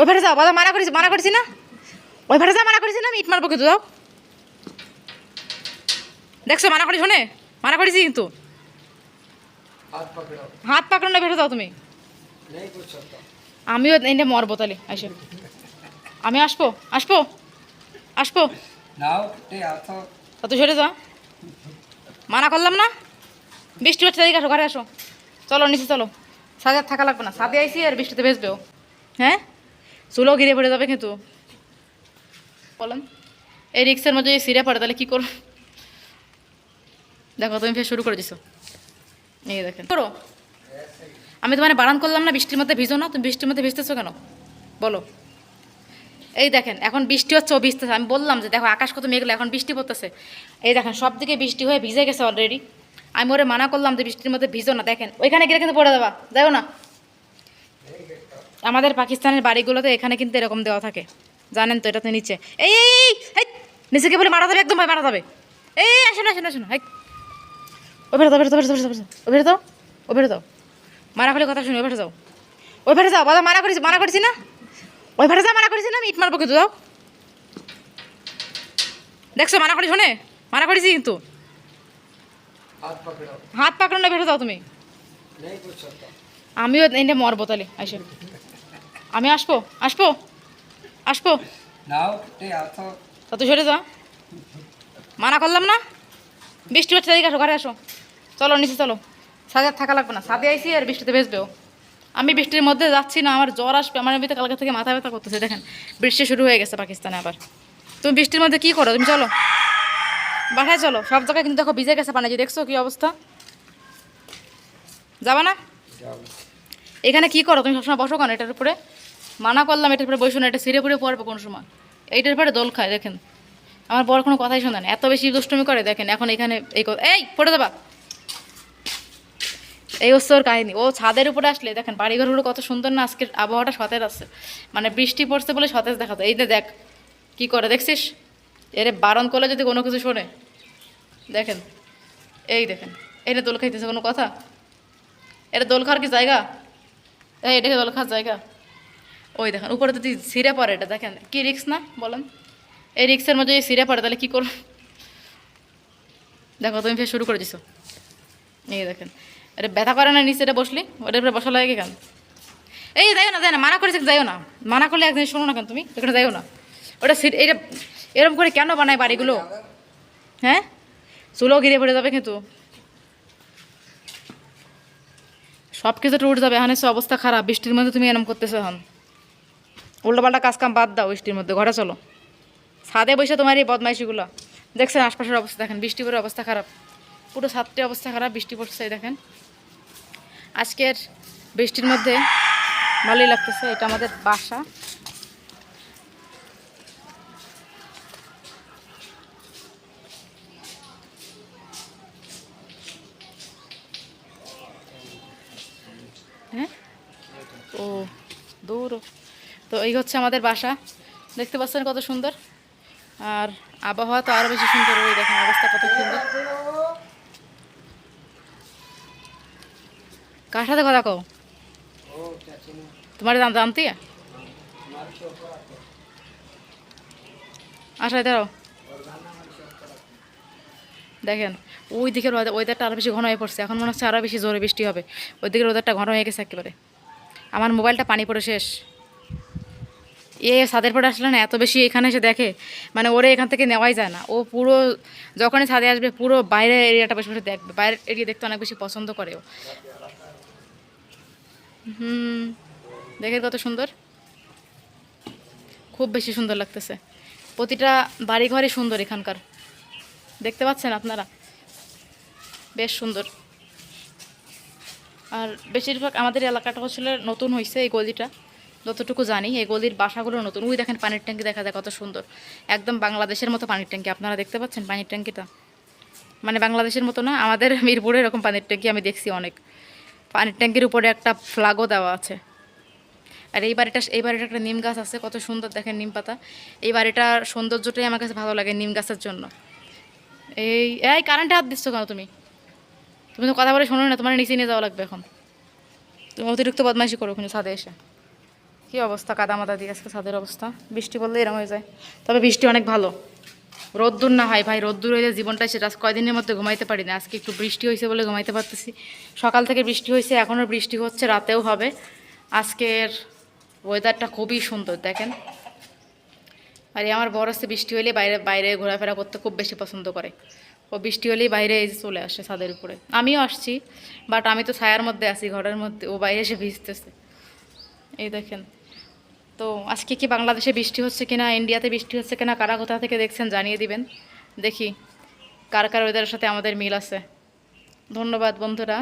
ওই ভাড়া যাও বাবা মানা করিস মানা করেছি না? ওই ভাড়া যা মানা করেছি না? আমি ইট মারবো কিন্তু যাও। দেখছ মানা করি শোনে? মানা করেছি কিন্তু। হাত পাকড়ো না ফেটে যাও তুমি। আমিও এনে মরবো তাহলে আসে আমি আসব? আসব? আসব? তুই সরে যা। মানা করলাম না? বৃষ্টি হচ্ছে তাই আসো ঘরে আসো। চলো নিচে চলো। সাদে থাকা লাগবে না। সাদে আইসি আর বৃষ্টিতে ভেসবেও হ্যাঁ? চুলো ঘিরে পড়ে যাবে কিন্তু। বলেন, এই রিক্সের মধ্যে যদি সিরে পড়ে, তাহলে কী করো দেখো, তুমি ফের শুরু করে দিছো। এই দেখেন। করো। আমি তোমার বারণ করলাম না, বৃষ্টির মধ্যে ভিজো না, তুমি বৃষ্টির মধ্যে ভিজতেছো কেন? বলো। এই দেখেন, এখন বৃষ্টি হচ্ছে, ও ভিজতেছে। আমি বললাম যে, দেখো, আকাশ কত মেঘলা, এখন বৃষ্টি পড়তেছে। এই দেখেন সব দিকে বৃষ্টি হয়ে ভিজে গেছে অলরেডি আমি ওরে মানা করলাম যে, বৃষ্টির মধ্যে ভিজো না। দেখেন, ওইখানে গেলে কিন্তু পড়ে দেবা যাও না। আমাদের পাকিস্তানের বাড়িগুলোতে এখানে কিন্তু এরকম দেওয়া থাকে। জানেন তো এটা এটাতে নিচে। এই এই নিচেকে বলে মারা যাবে একদম ভাই মারা যাবে। এই আসুন আসুন আসুন হাই ও বেরো বেরো বেরো বেরো ও বেরো দাও ও বেরো দাও মারা করলে কথা শুনে ওই বেরো যাও। ওই বেরো যাও বাবা মারা করিস মারা করিস না? ওই বেরো যাও মারা করিস না? আমি ইট মারবো কিন্তু যাও। দেখছ মারা করি শোনে? মারা করিছি কিন্তু। হাত পাকড়ো না বেরো যাও তুমি। আমিও এটা মরবো তাহলে আসো আমি আসব আসব আসব। তুই সরে যা। মানা করলাম না? বৃষ্টি হচ্ছে এদিকে আসো ঘরে আসো। চলো নিচে চলো। সাদে থাকা লাগবে না। সাদে আইসি আর বৃষ্টিতে ভেসবেও আমি বৃষ্টির মধ্যে যাচ্ছি না আমার জ্বর আসবে। আমার ভিতরে কালকে থেকে মাথা ব্যথা করতেছে দেখেন। বৃষ্টি শুরু হয়ে গেছে পাকিস্তানে আবার। তুমি বৃষ্টির মধ্যে কি করো? তুমি চলো। বাসায় চলো। সব জায়গায় কিন্তু দেখো ভিজে গেছে পানি। দেখছ কি অবস্থা? যাবা না? এখানে কি করো? তুমি সবসময় বসো কেন? এটার উপরে মানা করলাম, এটার উপরে বসো না, এটা সিরে পুরে পড়বে কোনো সময়। এইটার উপরে দোল খায়, দেখেন। আমার বড় কোনো কথাই শোনেন এত বেশি দুষ্টুমি করে, দেখেন, এখন এখানে এই এই, পড়ে দেবা। এই হচ্ছে ওর কাহিনী। ও ছাদের উপরে আসলে, দেখেন, বাড়িঘরগুলো কত সুন্দর না, আজকের আবহাওয়াটা সতেজ আছে। মানে বৃষ্টি পড়ছে বলে সতেজ দেখাতো। এই যে দেখ, কি করে, দেখছিস? এরে বারণ করলে যদি কোনো কিছু শোনে। দেখেন, এই দেখেন এটা দোল খাইতেছে কোনো কথা? এটা দোল খাওয়ার কি জায়গা? এটাকে দোল খাওয়ার জায়গা ওই দেখেন, উপরে যদি সিরে পড়ে এটা, দেখেন। কি রিক্স না? বলেন। এই রিক্সের মধ্যে যদি সিরে পড়ে, তাহলে কী করো দেখো, তুমি ফের শুরু করে দিছো। এই দেখেন। এটা ব্যথা করে না নিচে এটা বসলি? ওটার উপরে বসা লাগে কেন? এই যাইও না যাই না, মানা করেছে, যাইও না। মানা করলে একদিন শোনো না কেন তুমি? এখানে যাইও না। ওটা সিট এটা এরকম করে কেন বানায় বাড়িগুলো? হ্যাঁ? চুলো ঘিরে পড়ে যাবে কিন্তু। সব কিছু টুট যাবে, এখন এসে অবস্থা খারাপ, বৃষ্টির মধ্যে তুমি এরম করতেছো এখন। উল্টোপাল্টা কাজ কাম বাদ দাও বৃষ্টির মধ্যে, ঘরে চলো। ছাদে বসে তোমার এই বদমাইশিগুলো। দেখছেন আশপাশের অবস্থা, দেখেন বৃষ্টি পড়ে অবস্থা খারাপ। পুরো ছাদটি অবস্থা খারাপ, বৃষ্টি পড়ছে দেখেন। আজকের বৃষ্টির মধ্যে ভালোই লাগতেছে, এটা আমাদের বাসা। হ্যাঁ? ও দূর তো এই হচ্ছে আমাদের বাসা। দেখতে পাচ্ছেন কত সুন্দর। আর আবহাওয়া তো আরও বেশি সুন্দর, ওই দেখেন অবস্থা কত সুন্দর। কার সাথে কথা কও? তোমার জানতে আসা আচ্ছা, দাঁড়াও। দেখেন, ওই দিকের ওয়েদারটা আরও বেশি ঘন হয়ে পড়ছে। এখন মনে হচ্ছে আরও বেশি জোরে বৃষ্টি হবে। ওই দিকের ওয়েদারটা ঘন হয়ে গেছে একেবারে। আমার মোবাইলটা পানি পড়ে শেষ। এ ছাদের পরে আসলে না, এত বেশি এখানে এসে দেখে মানে ওরে এখান থেকে নেওয়াই যায় না। ও পুরো, যখনই ছাদে আসবে, পুরো বাইরের এরিয়াটা বসে বসে দেখবে। বাইরের এরিয়া দেখতে অনেক বেশি পছন্দ করে ও। হুম দেখে কত সুন্দর। খুব বেশি সুন্দর লাগতেছে। প্রতিটা বাড়ি ঘরই সুন্দর এখানকার। দেখতে পাচ্ছেন আপনারা? বেশ সুন্দর। আর বেশিরভাগ আমাদের এলাকাটা হচ্ছিল নতুন হয়েছে এই গলিটা। যতটুকু জানি, এই গলির বাসাগুলো নতুন। ওই দেখেন পানির ট্যাঙ্কি দেখা যায় কত সুন্দর। একদম বাংলাদেশের মতো পানির ট্যাঙ্কি। আপনারা দেখতে পাচ্ছেন পানির ট্যাঙ্কিটা? মানে বাংলাদেশের মতো না, আমাদের মিরপুরে এরকম পানির ট্যাঙ্কি আমি দেখছি অনেক। পানির ট্যাঙ্কির উপরে একটা ফ্লাগও দেওয়া আছে। আর এই বাড়িটা এই বাড়িটা একটা নিম গাছ আছে, কত সুন্দর দেখেন নিম পাতা। এই বাড়িটার সৌন্দর্যটাই আমার কাছে ভালো লাগে নিম গাছের জন্য। এই এই কারেন্টে হাত দিচ্ছ কেন তুমি? তুমি তো কথা বলে শোনো না, তোমার নিচে নিয়ে যাওয়া লাগবে এখন। তুমি অতিরিক্ত বদমাইশি করো ওখানে ছাদে এসে। কি অবস্থা কাদামাদা দিয়ে আজকে ছাদের অবস্থা? বৃষ্টি পড়লে এরকম হয়ে যায়। তবে বৃষ্টি অনেক ভালো। রোদ্দুর না হয় ভাই, রোদ্দুর হয়ে জীবনটা সেটা কয়দিনের মধ্যে ঘুমাইতে পারি না। আজকে একটু বৃষ্টি হয়েছে বলে ঘুমাইতে পারতেছি। সকাল থেকে বৃষ্টি হয়েছে, এখনও বৃষ্টি হচ্ছে, রাতেও হবে। আজকের ওয়েদারটা খুবই সুন্দর, দেখেন। আর এই আমার বড় হচ্ছে বৃষ্টি হলে বাইরে বাইরে ঘোরাফেরা করতে খুব বেশি পছন্দ করে। ও বৃষ্টি হলেই বাইরে এসে চলে আসে ছাদের উপরে। আমিও আসছি বাট আমি তো ছায়ার মধ্যে আছি, ঘরের মধ্যে, ও বাইরে এসে ভিজতেছে। এই দেখেন। তো আজকে কি বাংলাদেশে বৃষ্টি হচ্ছে কিনা, ইন্ডিয়াতে বৃষ্টি হচ্ছে কিনা, কারা কোথা থেকে দেখছেন জানিয়ে দিবেন। দেখি কার কার ওয়েদারের সাথে আমাদের মিল আছে। ধন্যবাদ বন্ধুরা।